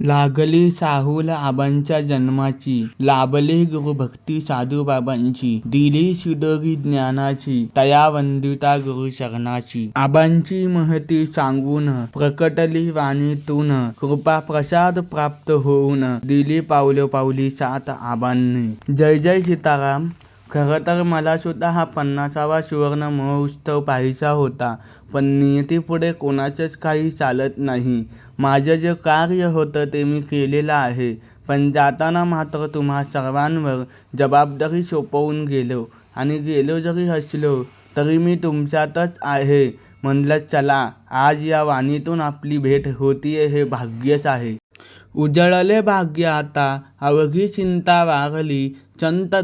लागली साहूल आबांच्या जन्माची. लाभले गुरुभक्ती साधूबाबांची. दिली शिदोरी ज्ञानाची. तया वंदिता गुरु शरणाची आबांची महती सांगून प्रकटली वाणीतून. कृपा प्रसाद प्राप्त होऊन दिली पावलो पावली सात आबांनी. जय जय सीताराम. खरं तर मला सुद्धा हा पन्नासावा सुवर्ण महोत्सव पाहायचा होता पण नियतीपुढे कोणाचंच काही चालत नाही. माझं जे कार्य होतं ते मी केलेलं आहे पण जाताना मात्र तुम्हा सर्वांवर जबाबदारी सोपवून गेलो आणि गेलो जरी हसलो तरी मी तुमच्यातच आहे. म्हणलं चला आज या वाणीतून आपली भेट होतीये हे भाग्यच आहे. उजळले भाग्य आता अवघी चिंता वारली चंत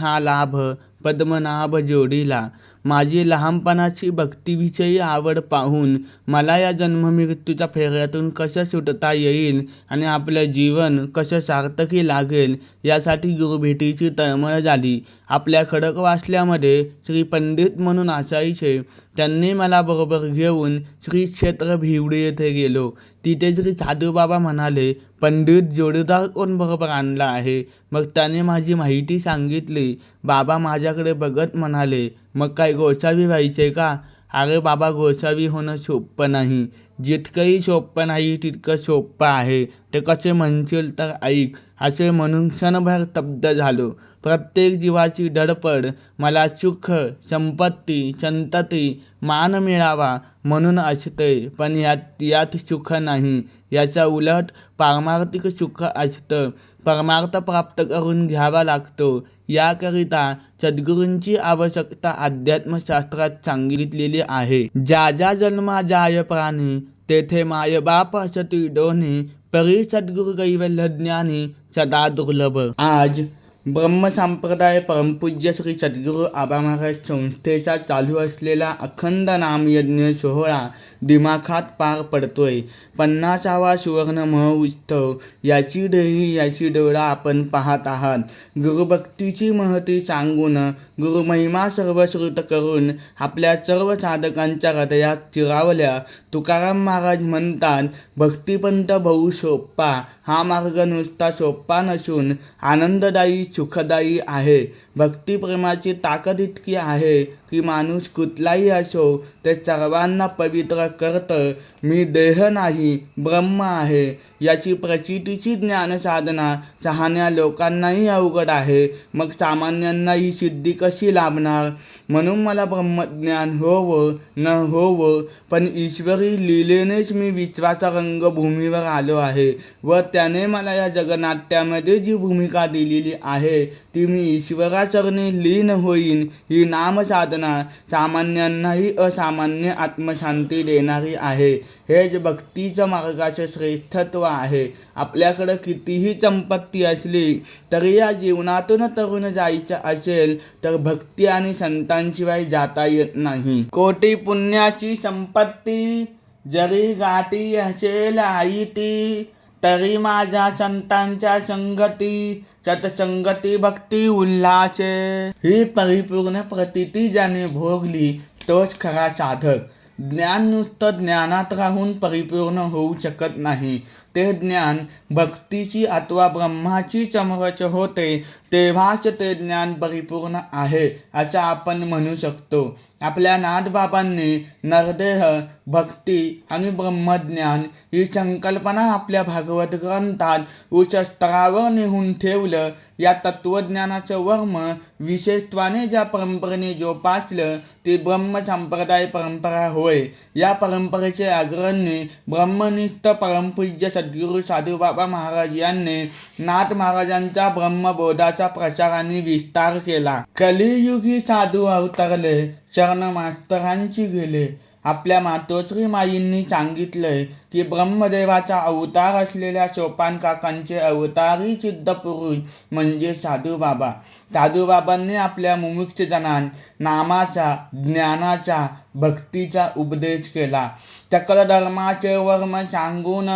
हा लाभ पद्मनाभ जोडीला. माझी लहानपणाची भक्तीविषयी आवड पाहून मला या जन्ममृत्यूच्या फेऱ्यातून कसं सुटता येईल आणि आपलं जीवन कसं सार्थकी लागेल यासाठी गुरुभेटीची तळमळ झाली. आपल्या खडकवासल्यामध्ये श्री पंडित म्हणून असायचे त्यांनी मला बरोबर घेऊन श्री क्षेत्र भिवडी येथे गेलो. तिथे श्री साधूबाबा म्हणाले पंडित जोडीदार कोण बरोबर आणला आहे? मग त्याने माझी माहिती सांगितली. बाबा माझ्याकडे बघत म्हणाले मग काय गोसावी व्हायचे का? अरे बाबा गोसावी होणं सोपं नाही. जितकंही सोपं नाही तितकं सोपं आहे. ते कसे म्हणशील तर ऐक. असे म्हणून क्षणभर स्तब्ध झालो. प्रत्येक जीवाची धडपड मला सुख संपत्ती संतती मान मिळावा म्हणून असते. पण यात यात सुख नाही. याच्या उलट पारमार्थिक सुख असतं. परमार्थ प्राप्त करून घ्यावा लागतो. याकरिता सद्गुरूंची आवश्यकता अध्यात्मशास्त्रात सांगितलेली आहे. ज्या ज्या जन्मा जाय प्राणी तेथे मायबाप असती दोन्ही परी सद्गुरु कैवल्य ज्ञानी सदा दुर्लभ. आज ब्रह्मसंप्रदाय परमपूज्य श्री सद्गुरू आबा महाराज संस्थेचा चालू असलेला अखंड नामयज्ञ सोहळा दिमाखात पार पडतोय. पन्नासावा सुवर्ण महोत्सव याची डेही याची डोळा आपण पाहत आहात. गुरुभक्तीची महती सांगून गुरुमहिमा सर्वश्रुत करून आपल्या सर्व साधकांच्या हृदयात चिरावल्या तुकाराम महाराज म्हणतात भक्तिपंत भाऊ सोप्पा हा मार्ग नुसता सोप्पा नसून आनंददायी सुखदायी आहे. भक्तिप्रेमाची ताकद इतकी आहे की माणूस कुठलाही असो ते सर्वांना पवित्र करतं. मी देह नाही ब्रह्म आहे. याची प्रचितीची ज्ञानसाधना चाहण्या लोकांनाही अवघड आहे. मग सामान्यांना ही सिद्धी कशी लाभणार? म्हणून मला ब्रह्मज्ञान होवं न होवं पण ईश्वरी लिलेनेच मी विश्वाचा रंगभूमीवर आलो आहे व त्याने मला या जगनाट्यामध्ये जी भूमिका दिलेली आहे ती मी ईश्वराचरणी लीन होईन. ही नामसाधना सामान्यांनाही असामान्य आत्मशांती देणारी आहे. हेच भक्तीच्या मार्गाचे श्रेष्ठत्व आहे. आपल्याकडं कितीही संपत्ती असली तरी या जीवनातून तरुण जायचं असेल तर भक्ती आणि संतांशिवाय जाता येत नाही. कोटी पुण्याची संपत्ती जरी गाठी असेल आई ती तरी माझ्या संतांच्या संगती सतसंगती भक्ती उल्हासे. ही परिपूर्ण प्रतिती ज्याने भोगली तोच खरा साधक. ज्ञान नुसतं ज्ञानात राहून परिपूर्ण होऊ शकत नाही. ते ज्ञान भक्तीची अथवा ब्रह्माची चमरच होते तेव्हाच ते ज्ञान परिपूर्ण आहे असं आपण म्हणू शकतो. आपल्या नाथबाबांनी नरदेह भक्ती आणि ब्रह्मज्ञान ही संकल्पना आपल्या भागवत ग्रंथात उच्च स्तरावर नेऊन ठेवलं. या तत्वज्ञानाचं वर्म विशेषत्वाने ज्या परंपरेने जोपासलं ती ब्रह्मसंप्रदाय परंपरा होय. या परंपरेचे अग्रणी ब्रह्मनिष्ठ परमपूज्य सद्गुरू साधूबाबा महाराज यांनी नाथ महाराजांच्या ब्रह्मबोधाचा प्रचार आणि विस्तार केला. कलियुगी साधू अवतरले शरण मास्तरांची गेले. आपल्या मातोश्री माईंनी सांगितलंय की ब्रह्मदेवाचा अवतार असलेल्या सोपान काकांचे अवतारी सिद्ध पुरुष म्हणजे साधूबाबा साधूबाबांनी आपल्या मुमुक्षजनां नामाचा ज्ञानाचा भक्तीचा उपदेश केला. सकल धर्माचे वर्म सांगून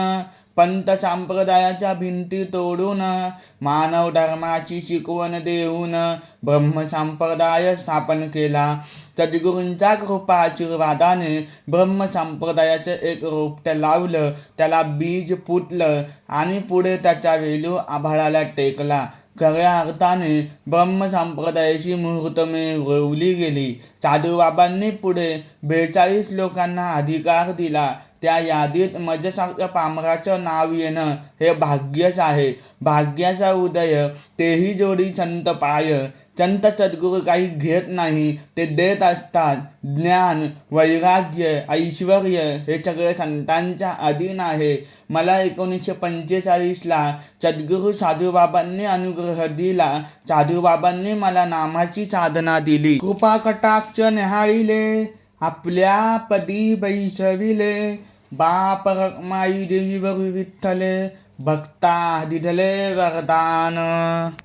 पंत संप्रदायाच्या भिंती तोडून मानव धर्माची शिकवण देऊन ब्रह्म संप्रदाय स्थापन केला. सद्गुरूंच्या कृपा आशीर्वादाने ब्रह्म संप्रदायाचं एक रोपटं लावलं त्याला बीज फुटलं आणि पुढे त्याचा वेलू आभाळाला टेकला. खऱ्या अर्थाने ब्रह्म संप्रदायाची मुहूर्तमे रोवली गेली. साधूबाबांनी पुढे बेचाळीस लोकांना अधिकार दिला. त्या यादीत माझ्यासारख्या पामराचं नाव येणं हे भाग्यच आहे. भाग्याचा उदय तेही जोडी संत पाय. संत सद्गुरू काही घेत नाही ते देत असतात. ज्ञान वैराग्य ऐश्वर हे सगळे संतांच्या अधीन आहे. मला एकोणीसशे पंचेचाळीसला सद्गुरू साधूबाबांनी अनुग्रह दिला. साधूबाबांनी मला नामाची साधना दिली. कृपा कटाक्ष निहाळिले आपल्या पदी बैसविले बाप माई देवी बघू विठ्ठले भक्ता दिधले वरदान.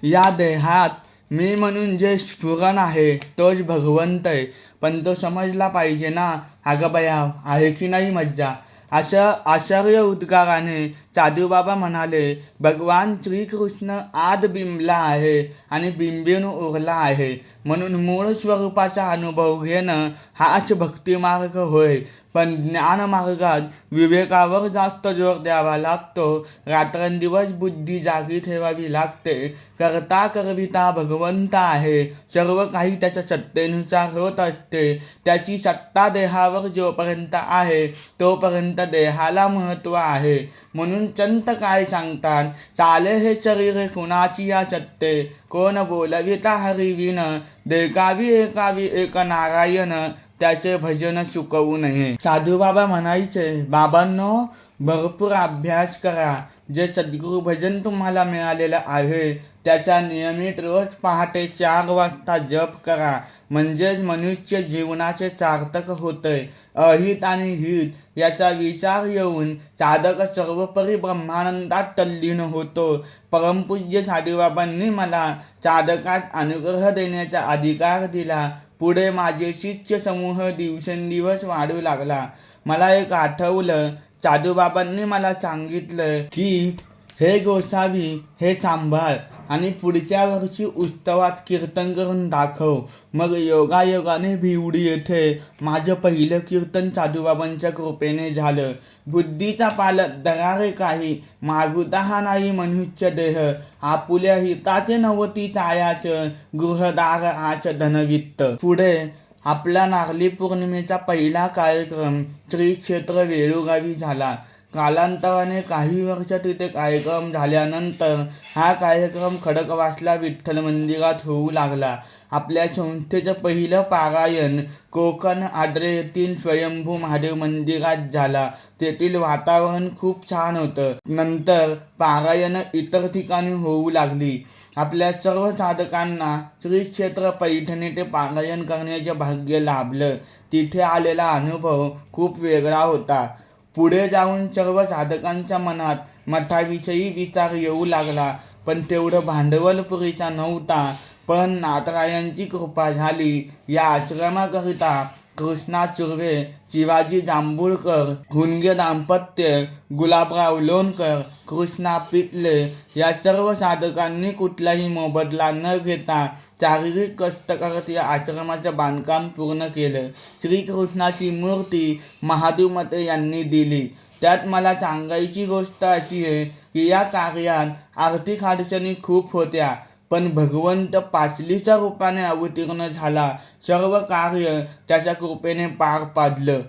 या देहात मी म्हणून जे स्फुरण आहे तोच भगवंत आहे. पण तो समजला पाहिजे ना अगं बया आहे की नाही मज्जा? अशा आश्चर्य उद्गाराने साधूबाबा म्हणाले भगवान श्रीकृष्ण आद बिंबला आहे आणि बिंबेन उरला आहे. म्हणून मूळ स्वरूपाचा अनुभव घेणं हाच भक्तिमार्ग होय. पण ज्ञानमार्गात विवेकावर जास्त जोर द्यावा लागतो. रात्रंदिवस बुद्धी जागी ठेवावी लागते. करता करविता भगवंत आहे. सर्व काही त्याच्या सत्तेनुसार होत असते. त्याची सत्ता देहावर जोपर्यंत आहे तोपर्यंत देहाला महत्त्व आहे. म्हणून संत काय सांगतात चाले हे शरीर कुणाची या सत्ते? कोण बोलविता हरिविन देखावी एकावी एक नारायण त्याचे भजन चुकवू नये. साधू बाबा म्हणायचे बाबांनो भरपूर अभ्यास करा. जे सद्गुरू भजन तुम्हाला मिळालेलं आहे त्याचा नियमित रोज पहाटे चार वाजता जप करा. म्हणजेच मनुष्य जीवनाचे सार्थक होतंय. अहित आणि हित याचा विचार येऊन साधक सर्वपरी ब्रह्मानंदात तल्लीन होतो. परमपूज्य साधूबाबांनी मला साधकात अनुग्रह देण्याचा अधिकार दिला. पुढे माझे शिष्य समूह दिवसेंदिवस वाढू लागला. मला एक आठवलं. साधूबाबांनी मला सांगितलं की हे गोसावी हे सांभाळ. आणि पुढच्या वर्षी उत्सवात कीर्तन करून दाखव. मग योगायोगाने भिवडी येथे माझं पहिलं कीर्तन साधूबाबांच्या कृपेने झालं. बुद्धीचा पालक दरारे काही मागुता हा नाही मनुष्य देह. आपुल्या हिताचे नवती चायाचं गृहदार आच धनवित्त. पुढे आपला नारली पौर्णिमेचा पहिला कार्यक्रम श्री क्षेत्र वेळूगावी झाला. कालांतराने काही वर्षात तिथे कार्यक्रम झाल्यानंतर हा कार्यक्रम खडकवासला विठ्ठल मंदिरात होऊ लागला. आपल्या संस्थेचं पहिलं पारायण कोकण आड्रे येथील स्वयंभू महादेव मंदिरात झाला. तेथील वातावरण खूप छान होतं. नंतर पारायण इतर ठिकाणी होऊ लागली. आपल्या सर्व साधकांना श्री क्षेत्र पैठणी ते पारायण करण्याचे भाग्य लाभलं. तिथे आलेला अनुभव खूप वेगळा होता. पुढे जाऊन सर्व साधकांच्या मनात मठाविषयी विचार येऊ लागला. पण तेवढं भांडवल पुरेसा नव्हता. पण नाथरायांची कृपा झाली. या आश्रमाकरिता कृष्णा चुर्वे शिवाजी जांभूळकर हुनगे दाम्पत्य गुलाबराव लोणकर कृष्णा पिटले या सर्व साधकांनी कुठलाही मोबदला न घेता शारीरिक कष्ट करत या आश्रमाचं बांधकाम पूर्ण केलं. श्रीकृष्णाची मूर्ती महादेव मते यांनी दिली. त्यात मला सांगायची गोष्ट अशी आहे की या कार्यात आर्थिक अडचणी खूप होत्या. पण भगवंत पाचलीच्या रूपाने अवतीर्ण झाला. सर्व कार्य त्याच्या कृपेने पार पाडलं.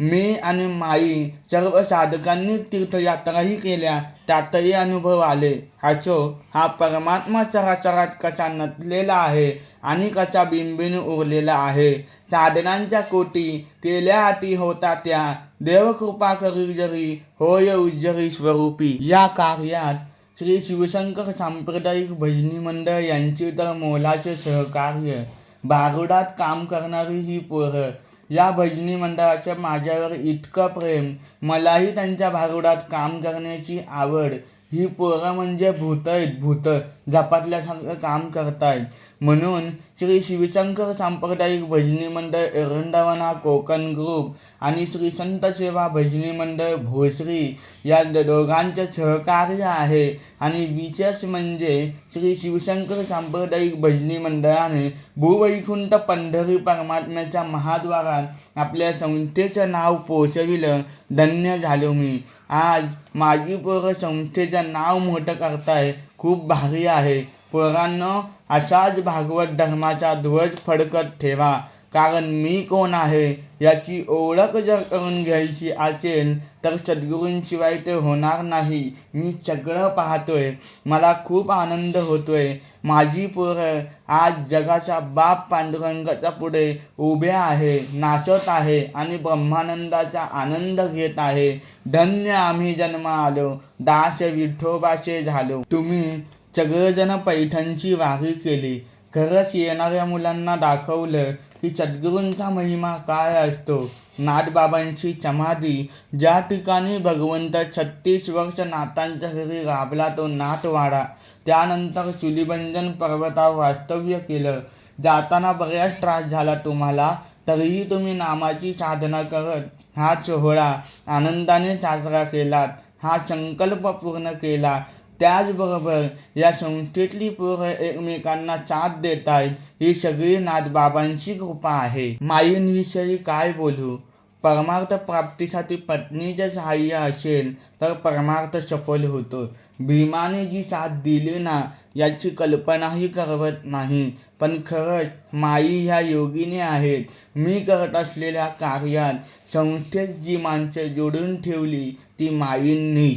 मी आणि माई सर्व साधकांनी तीर्थयात्राही केल्या. त्यातही अनुभव आले. हाचो हा परमात्मा चराचरात कसा नटलेला आहे आणि कसा बिंबीने उरलेला आहे? साधनांच्या कोटी केल्या अटी होता त्या. देवकृपा करी जरी होय उज्जरी स्वरूपी. या कार्यात श्री शिवशंकर सांप्रदायिक भजनी मंडळ यांचे तर मोलाचे सहकार्य. बारुडात काम करणारी ही पोरं. या भजनी मंडळाच्या माझ्यावर इतकं प्रेम. मलाही त्यांच्या भारुडात काम करण्याची आवड. ही पोरं म्हणजे भूत आहेत भूत झपाटल्यासारखं काम करतायत. म्हणून श्री शिवशंकर सांप्रदायिक भजनी मंडळ एरंडावना कोकण ग्रुप आणि श्री संत सेवा भजनी मंडळ भोसरी या दोघांचे दोघांचं सहकार्य आहे. आणि विशेष म्हणजे श्री शिवशंकर सांप्रदायिक भजनी मंडळाने भूवैकुंठ पंढरी परमात्म्याच्या महाद्वारात आपल्या संस्थेचं नाव पोचविलं. धन्य झालो मी. आज माझी पोरं संस्थेचं नाव मोठं करताय. खूप भारी आहे. पोरांनो असाच भागवत धर्माचा ध्वज फडकत ठेवा. कारण मी कोण आहे याची ओळख जर करून घ्यायची असेल तर सद्गुरूंशिवाय ते होणार नाही. मी सगळं पाहतोय. मला खूप आनंद होतोय. माझी पोरं आज जगाच्या बाप पांडुरंगाच्या पुढे उभे आहे नाचत आहे आणि ब्रह्मानंदाचा आनंद घेत आहे. धन्य आम्ही जन्म आलो. दास विठोबाचे झालो. तुम्ही सगळेजण पैठणची वारी केली. खरंच येणाऱ्या मुलांना दाखवलं. की सद्गुरूंचा महिमा काय असतो? नाथबाबांची समाधी. ज्या ठिकाणी भगवंत छत्तीस वर्ष नाथांच्या घरी राबला तो नाथवाडा. त्यानंतर चुलीबंजन पर्वतावर वास्तव्य केलं. जाताना बऱ्याच त्रास झाला तुम्हाला तरीही तुम्ही नामाची साधना करत हा सोहळा आनंदाने साजरा केलात. हा संकल्प पूर्ण केला. त्याचबरोबर या संस्थेतली पोरं एकमेकांना साथ देत आहेत ही सगळी नाथबाबांची कृपा आहे. माईंविषयी काय बोलू? परमार्थ प्राप्तीसाठी पत्नीचे सहाय्य असेल तर परमार्थ सफल होतो. भीमाने जी साथ दिली ना याची कल्पनाही करवत नाही. पण खरंच माई ह्या योगिनी आहेत. मी करत असलेल्या कार्यात संस्थेत जी माणसं जोडून ठेवली ती माईंनी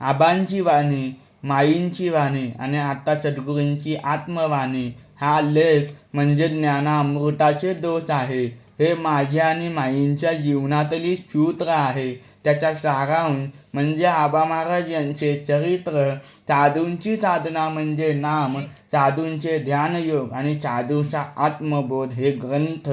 आबांची वाणी माईंची वाणी आणि आता सद्गुरूंची आत्मवाणी. हा लेख म्हणजे ज्ञानामृताचे दोष आहे. हे माझ्या आणि माईंच्या जीवनातली सूत्र आहे. त्याचा सारांश म्हणजे आबा महाराज यांचे चरित्र. साधूंची साधना म्हणजे नाम. साधूंचे ध्यानयोग आणि साधूचा आत्मबोध हे ग्रंथ.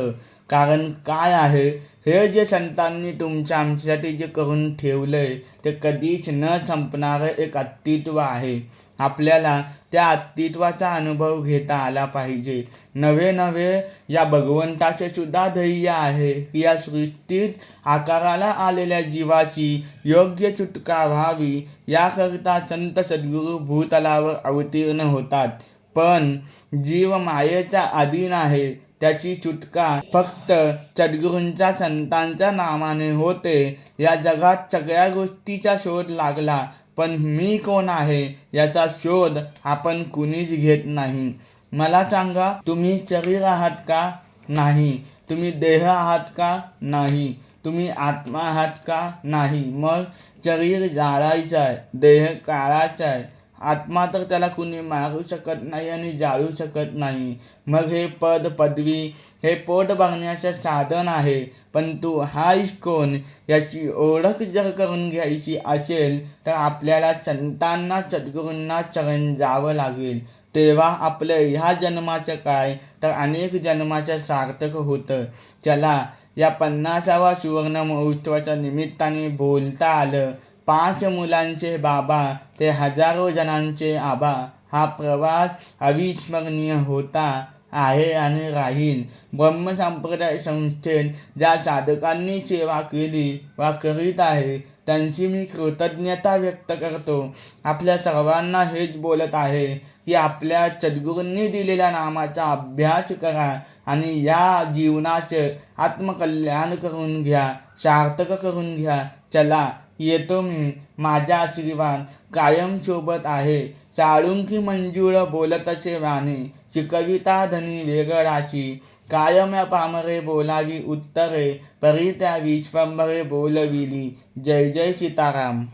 कारण काय आहे? हे जे संतांनी तुमच्या आमच्यासाठी जे करून ठेवलं आहे ते कधीच न संपणारं एक अस्तित्व आहे. आपल्याला त्या अस्तित्वाचा अनुभव घेता आला पाहिजे. नवे नवे या भगवंताचे सुद्धा ध्येय आहे की या सृष्टीत आकाराला आलेल्या जीवाची योग्य सुटका व्हावी. याकरिता संत सद्गुरू भूतलावर अवतीर्ण होतात. पण जीव मायेच्या अधीन आहे. त्याची सुटका फक्त सद्गुरूंच्या संतांच्या नामाने होते. या जगात सगळ्या गोष्टीचा शोध लागला पण मी कोण आहे याचा शोध आपण कुणीच घेत नाही. मला सांगा तुम्ही शरीर आहात का नाही? तुम्ही देह आहात का नाही? तुम्ही आत्मा आहात का नाही? मग शरीर जाळायचं आहे देह काळाचा आहे. आत्मा तर त्याला कुणी मारू शकत नाही आणि जाळू शकत नाही. मग हे पद पदवी हे पोट बघण्याचं साधन आहे. पण तू हायस कोण याची ओळख जर करून घ्यायची असेल तर आपल्याला संतांना सद्गुरूंना चरण जावं लागेल. तेव्हा आपलं ह्या जन्माचं काय? तर अनेक जन्माचं सार्थक होतं. चला या पन्नासावा सुवर्ण महोत्सवाच्या निमित्ताने बोलता आलं. पाच मुलांचे बाबा ते हजारो जणांचे आबा हा प्रवास अविस्मरणीय होता आहे आणि राहील. ब्रह्मसंप्रदाय संस्थेत ज्या साधकांनी सेवा केली वा करीत आहे त्यांची मी कृतज्ञता व्यक्त करतो. आपल्या सर्वांना हेच बोलत आहे की आपल्या सद्गुरूंनी दिलेल्या नामाचा अभ्यास करा आणि या जीवनाचं आत्मकल्याण करून घ्या सार्थक करून घ्या. चला येतो मी. माझा आशीर्वाद कायम सोबत आहे. चाळुंकी मंजूळ बोलतचे वाणी. शिकविता धनी वेगळाची. कायम पामरे बोलावी उत्तरे. परी त्या विश्वंभरे बोलविली. जय जय सीताराम.